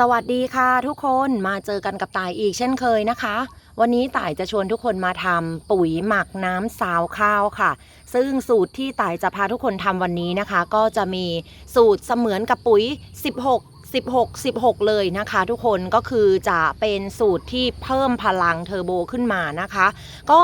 สวัสดีค่ะทุกคนมาเจอกันกับต่ายอีกเช่นเคยนะคะ วันนี้ต่ายจะชวนทุกคนมาทำปุ๋ยหมักน้ำซาวข้าวค่ะ ซึ่งสูตรที่ต่ายจะพาทุกคนทำวันนี้นะคะ ก็จะมีสูตรเสมือนกับปุ๋ย 16 16 16 เลยนะคะทุกคนก็คือจะเป็นสูตรที่เพิ่มพลังเทอร์โบขึ้นมานะคะ ก็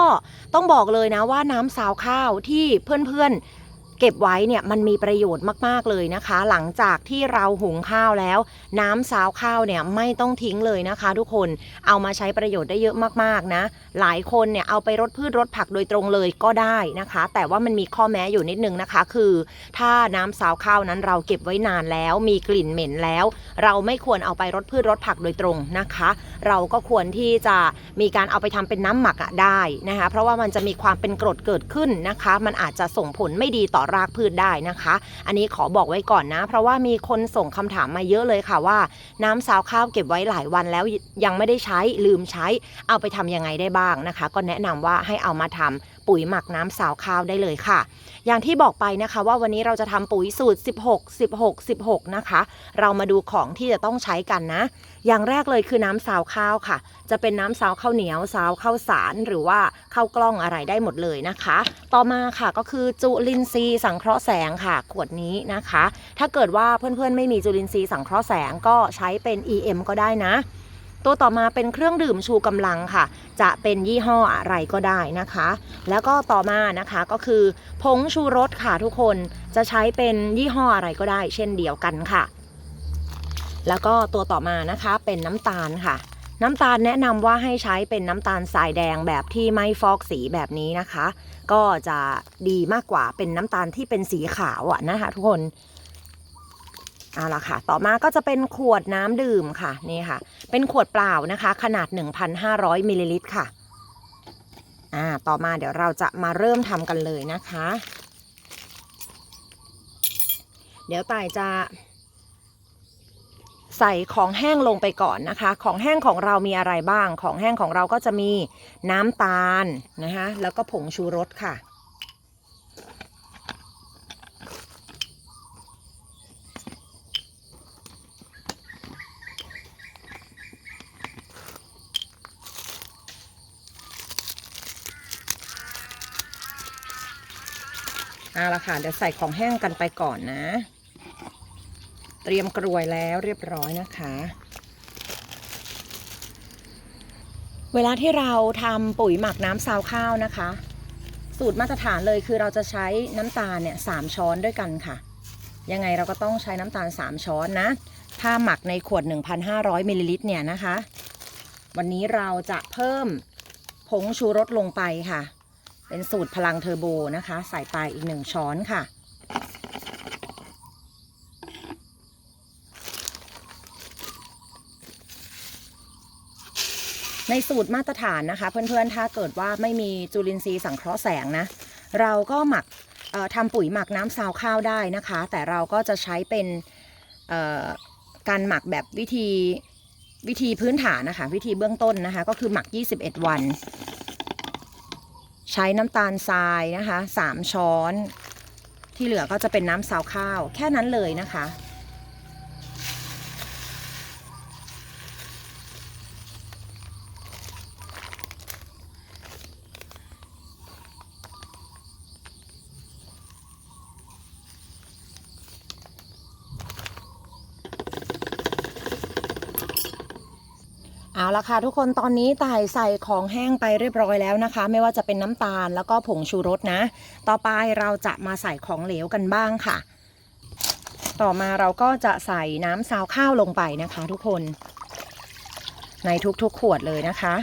ต้องบอกเลยนะว่าน้ำซาวข้าวที่เพื่อนๆ เก็บไว้เนี่ยมันมีประโยชน์มาก ๆ เลยนะคะ หลังจากที่เราหุงข้าวแล้ว น้ำซาวข้าวเนี่ยไม่ต้องทิ้งเลยนะคะ ทุกคนเอามาใช้ประโยชน์ได้เยอะมากๆนะ หลายคนเนี่ยเอาไปรดพืชรดผักโดยตรงเลยก็ได้นะคะ แต่ว่ามันมีข้อแม้อยู่นิดนึงนะคะ คือ ถ้าน้ำซาวข้าวนั้นเราเก็บไว้นานแล้ว มีกลิ่นเหม็นแล้ว เราไม่ควรเอาไปรดพืชรดผักโดยตรงนะคะ เราก็ควรที่จะมีการเอาไปทำเป็นน้ำหมักอะได้นะคะ เพราะว่ามันจะมีความเป็นกรดเกิดขึ้นนะคะ มันอาจจะส่งผลไม่ดีต่อรากพืชได้นะคะ อันนี้ขอบอกไว้ก่อนนะ เพราะว่ามีคนส่งคำถามมาเยอะเลยค่ะว่า น้ำซาวข้าวเก็บไว้หลายวันแล้วยังไม่ได้ใช้ลืมใช้เอาไปทำยังไงได้บ้างนะคะ ก็แนะนำว่าให้เอามาทำ ปุ๋ยหมักน้ำซาวข้าวได้เลยค่ะ อย่างที่บอกไปนะคะว่าวันนี้เราจะทำปุ๋ยสูตร 16 16 16 นะคะ เรามาดูของที่จะต้องใช้กันนะ อย่างแรกเลยคือน้ำซาวข้าวค่ะ จะเป็นน้ำซาวข้าวเหนียวซาวข้าวสารหรือว่าข้าวกล้องอะไรได้หมดเลยนะคะ ต่อมาค่ะก็คือจุลินทรีย์สังเคราะห์แสงค่ะ ขวดนี้นะคะ ถ้าเกิดว่าเพื่อนๆไม่มีจุลินทรีย์สังเคราะห์แสงก็ใช้เป็น EM ก็ได้นะ ตัวต่อมาเป็นเครื่องดื่มชูกำลังค่ะ จะเป็นยี่ห้ออะไรก็ได้นะคะ แล้วก็ต่อมานะคะก็คือผงชูรสค่ะทุกคนจะใช้เป็นยี่ห้ออะไรก็ได้ เช่นเดียวกันค่ะ แล้วก็ตัวต่อมานะคะเป็นน้ำตาลค่ะ น้ำตาลแนะนำว่าให้ใช้เป็นน้ำตาลทรายแดงแบบที่ไม่ฟอกสีแบบนี้นะคะ ก็จะดีมากกว่าเป็นน้ำตาลที่เป็นสีขาวอะนะคะ ทุกคน เอาละค่ะ ต่อมาก็จะเป็นขวดน้ำดื่มค่ะนี่ค่ะ เป็นขวดเปล่านะคะ ขนาด 1,500มิลลิลิตรค่ะอ่าต่อมาเดี๋ยวเราจะมาเริ่มทำกันเลยนะคะ เดี๋ยวต่ายจะ ใส่ของแห้งลงไปก่อนนะคะ ของแห้งของเรามีอะไรบ้าง ของแห้งของเราก็จะมีน้ำตาลนะคะแล้วก็ผงชูรสค่ะ เอาละค่ะเดี๋ยวใส่ของแห้งกันไปก่อนนะ เตรียมกรวยแล้วเรียบร้อยนะคะ เวลาที่เราทำปุ๋ยหมักน้ำซาวข้าวนะคะ สูตรมาตรฐานเลยคือเราจะใช้น้ำตาลเนี่ยสามช้อนด้วยกันค่ะ ยังไงเราก็ต้องใช้น้ำตาล 3 ช้อนนะ ถ้าหมักในขวด 1,500มิลลิลิตรเนี่ยนะคะ วันนี้เราจะเพิ่มผงชูรสลงไปค่ะ เป็นสูตรพลังเทอร์โบนะคะ ใส่ไปอีก1ช้อนค่ะ ในสูตรมาตรฐานนะคะ เพื่อนๆ ถ้าเกิดว่าไม่มีจุลินทรีย์สังเคราะห์แสงนะ เราก็หมักทำปุ๋ยหมักน้ำซาวข้าวได้นะคะ แต่เราก็จะใช้เป็นการหมักแบบวิธีวิธีพื้นฐานนะคะ วิธีเบื้องต้นนะคะ ก็คือหมัก 21 วัน ใช้น้ำตาลทรายนะคะ3ช้อน ที่เหลือก็จะเป็นน้ำซาวข้าว แค่นั้นเลยนะคะ เอาละค่ะทุกคนตอนนี้ต่ายใส่ของแห้งไปเรียบร้อยแล้วนะคะ ไม่ว่าจะเป็นน้ำตาลแล้วก็ผงชูรสนะ ต่อไปเราจะมาใส่ของเหลวกันบ้างค่ะ ต่อมาเราก็จะใส่น้ำซาวข้าวลงไปนะคะ ทุกคน ในทุกๆขวดเลยนะคะ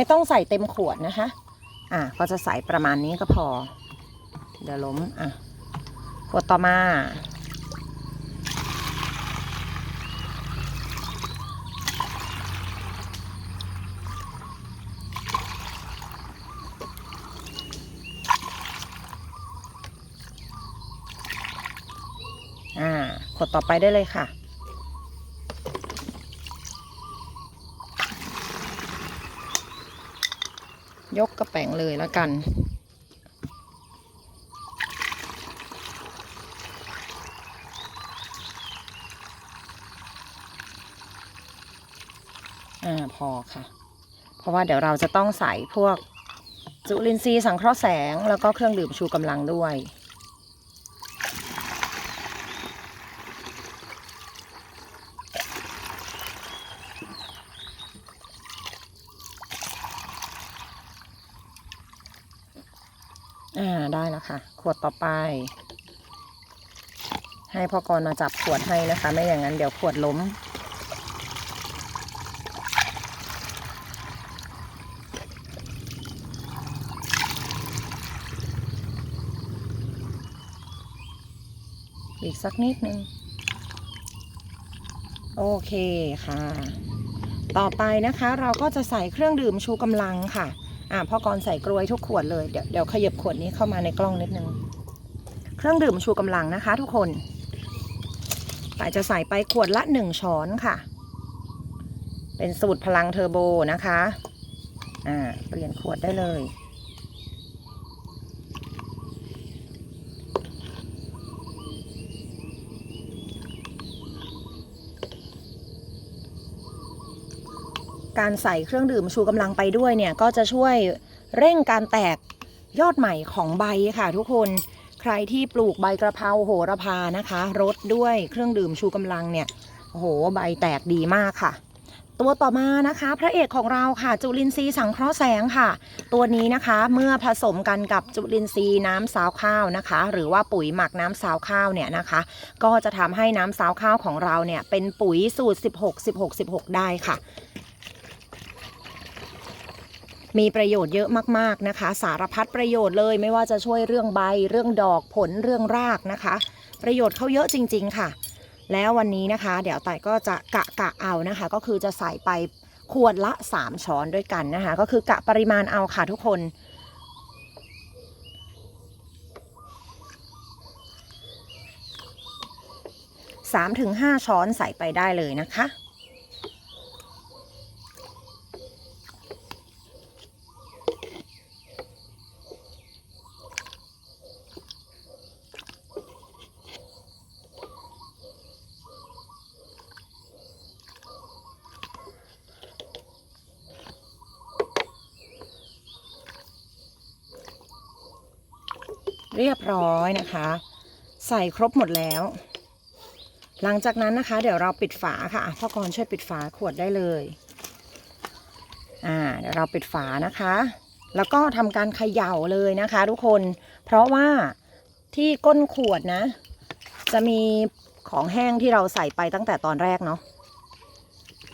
ไม่ต้องใส่เต็มขวดนะคะ อะก็จะใส่ประมาณนี้ก็พอ เดี๋ยวล้มอะขวดต่อมา อ่าขวดต่อไปได้เลยค่ะ ยกกระแป๋งเลยแล้วกัน อ่า พอค่ะ เพราะว่าเดี๋ยวเราจะต้องใส่พวกจุลินทรีย์สังเคราะห์แสง แล้วก็เครื่องดื่มชูกำลังด้วย อ่าได้แล้ว ค่ะ ขวดต่อไป ให้พ่อกรมาจับขวดให้นะคะ ไม่อย่างนั้นเดี๋ยวขวดล้ม อีกสักนิดนึง โอเคค่ะ ต่อไปนะคะเราก็จะใส่เครื่องดื่มชูกำลังค่ะ อ่าพ่อกรใส่กลวยทุกขวดเลยเดี๋ยวเดี๋ยวขยับขวดนี้เข้ามาในกล้องนิดนึง เครื่องดื่มชูกำลังนะคะทุกคนแต่จะใส่ไปขวดละหนึ่งช้อนค่ะ เป็นสูตรพลังเทอร์โบนะคะ อ่า เปลี่ยนขวดได้เลย การใส่เครื่องดื่มชูกำลังไปด้วยเนี่ยก็จะช่วยเร่งการแตกยอดใหม่ของใบค่ะทุกคนใครที่ปลูกใบกระเพราโหระพานะคะรดด้วยเครื่องดื่มชูกำลังเนี่ยโอ้โหใบแตกดีมากค่ะ ตัวต่อมานะคะ พระเอกของเราค่ะ จุลินทรีย์สังเคราะห์แสงค่ะ ตัวนี้นะคะเมื่อผสมกันกับจุลินทรีย์น้ำสาวข้าวนะคะ หรือว่าปุ๋ยหมักน้ำสาวข้าวเนี่ยนะคะ ก็จะทำให้น้ำสาวข้าวของเราเนี่ยเป็นปุ๋ยสูตร 16 16 16 ได้ค่ะ มีประโยชน์เยอะมากๆนะคะ สารพัดประโยชน์เลยไม่ว่าจะช่วยเรื่องใบ เรื่องดอกผลเรื่องรากนะคะ ประโยชน์เขาเยอะจริง ๆ ค่ะ แล้ววันนี้นะคะ เดี๋ยวต่ก็จะกะกะเอานะคะ ก็คือจะใส่ไปขวดละ 3 ช้อนด้วยกันนะคะ ก็คือกะปริมาณเอาค่ะทุกคน3-5 ช้อนใส่ไปได้เลยนะคะ เรียบร้อยนะคะ ใส่ครบหมดแล้ว หลังจากนั้นนะคะ เดี๋ยวเราปิดฝาค่ะพ่อกรช่วยปิดฝาขวดได้เลยอ่าเดี๋ยวเราปิดฝานะคะ แล้วก็ทำการเขย่าเลยนะคะ ทุกคน เพราะว่าที่ก้นขวดนะ จะมีของแห้งที่เราใส่ไปตั้งแต่ตอนแรกเนาะ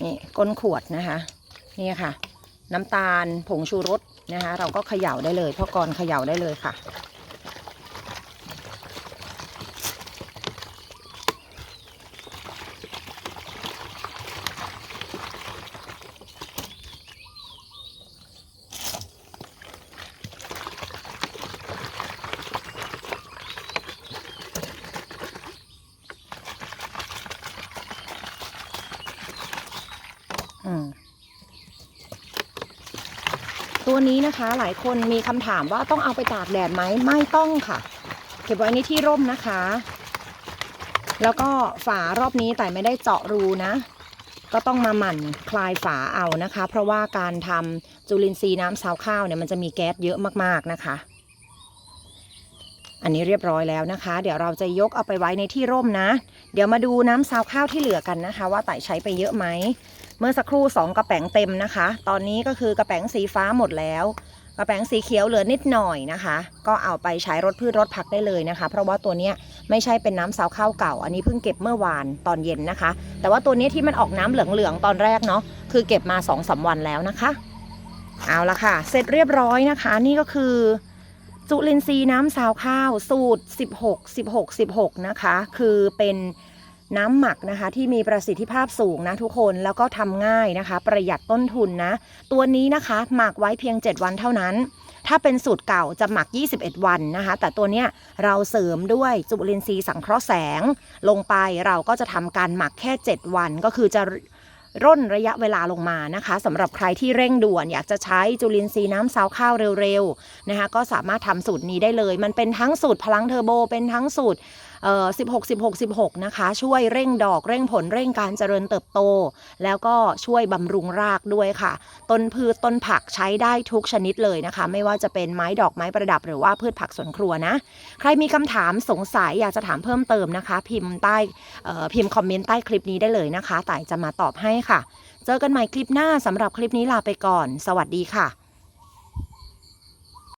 นี่ก้นขวดนะคะนี่ค่ะ น้ำตาลผงชูรสนะคะ เราก็เขย่าได้เลยพ่อกรเขย่าได้เลยค่ะ ตัวนี้นะคะ หลายคนมีคำถามว่าต้องเอาไปตากแดดไหมไม่ต้องค่ะ เก็บไว้ในที่ร่มนะคะ แล้วก็ฝารอบนี้แต่ไม่ได้เจาะรูนะ ก็ต้องมาหมั่นคลายฝาเอานะคะ เพราะว่าการทำจุลินทรีย์น้ำซาวข้าวเนี่ยมันจะมีแก๊สเยอะมากๆนะคะ อันนี้เรียบร้อยแล้วนะคะ เดี๋ยวเราจะยกเอาไปไว้ในที่ร่มนะ เดี๋ยวมาดูน้ำซาวข้าวที่เหลือกันนะคะ ว่าไต่ใช้ไปเยอะไหม มื่อสักครู่ 2 กระแป๋งเต็มนะคะ ตอนนี้ก็คือกระแป๋งสีฟ้าหมดแล้ว กระแป๋งสีเขียวเหลือนิดหน่อยนะคะ ก็เอาไปใช้รดพืชรดผักได้เลยนะคะ เพราะว่าตัวนี้ไม่ใช่เป็นน้ำซาวข้าวเก่า อันนี้เพิ่งเก็บเมื่อวานตอนเย็นนะคะ แต่ว่าตัวนี้ที่มันออกน้ำเหลืองๆตอนแรกเนาะคือเก็บมา2อสวันแล้วนะคะ เอาละค่ะ เสร็จเรียบร้อยนะคะ นี่ก็คือจุลินทรีย์น้ำซาวข้าวสูตร 16 16 16 นะคะ คือเป็น น้ำหมักนะคะที่มีประสิทธิภาพสูงนะทุกคนแล้วก็ทำง่ายนะคะ ประหยัดต้นทุนนะ ตัวนี้นะคะหมักไว้เพียง 7 วันเท่านั้น ถ้าเป็นสูตรเก่าจะหมัก 21 วันนะคะ แต่ตัวเนี้ยเราเสริมด้วยจุลินทรีย์สังเคราะห์แสง ลงไปเราก็จะทำการหมักแค่ 7 วันก็คือจะร่นระยะเวลาลงมานะคะสำหรับใครที่เร่งด่วนอยากจะใช้จุลินทรีย์น้ำซาวข้าวเร็วๆนะคะก็สามารถทำสูตรนี้ได้เลย มันเป็นทั้งสูตรพลังเทอร์โบ เป็นทั้งสูตร 16 16 16 นะคะ ช่วยเร่งดอกเร่งผลเร่งการเจริญเติบโต แล้วก็ช่วยบำรุงรากด้วยค่ะ ต้นพืชต้นผักใช้ได้ทุกชนิดเลยนะคะ ไม่ว่าจะเป็นไม้ดอกไม้ประดับหรือว่าพืชผักสวนครัวนะ ใครมีคำถามสงสัยอยากจะถามเพิ่มเติมนะคะ พิมพ์ใต้พิมพ์คอมเมนต์ใต้คลิปนี้ได้เลยนะคะต่ายจะมาตอบให้ค่ะ เจอกันใหม่คลิปหน้าสำหรับคลิปนี้ลาไปก่อน สวัสดีค่ะ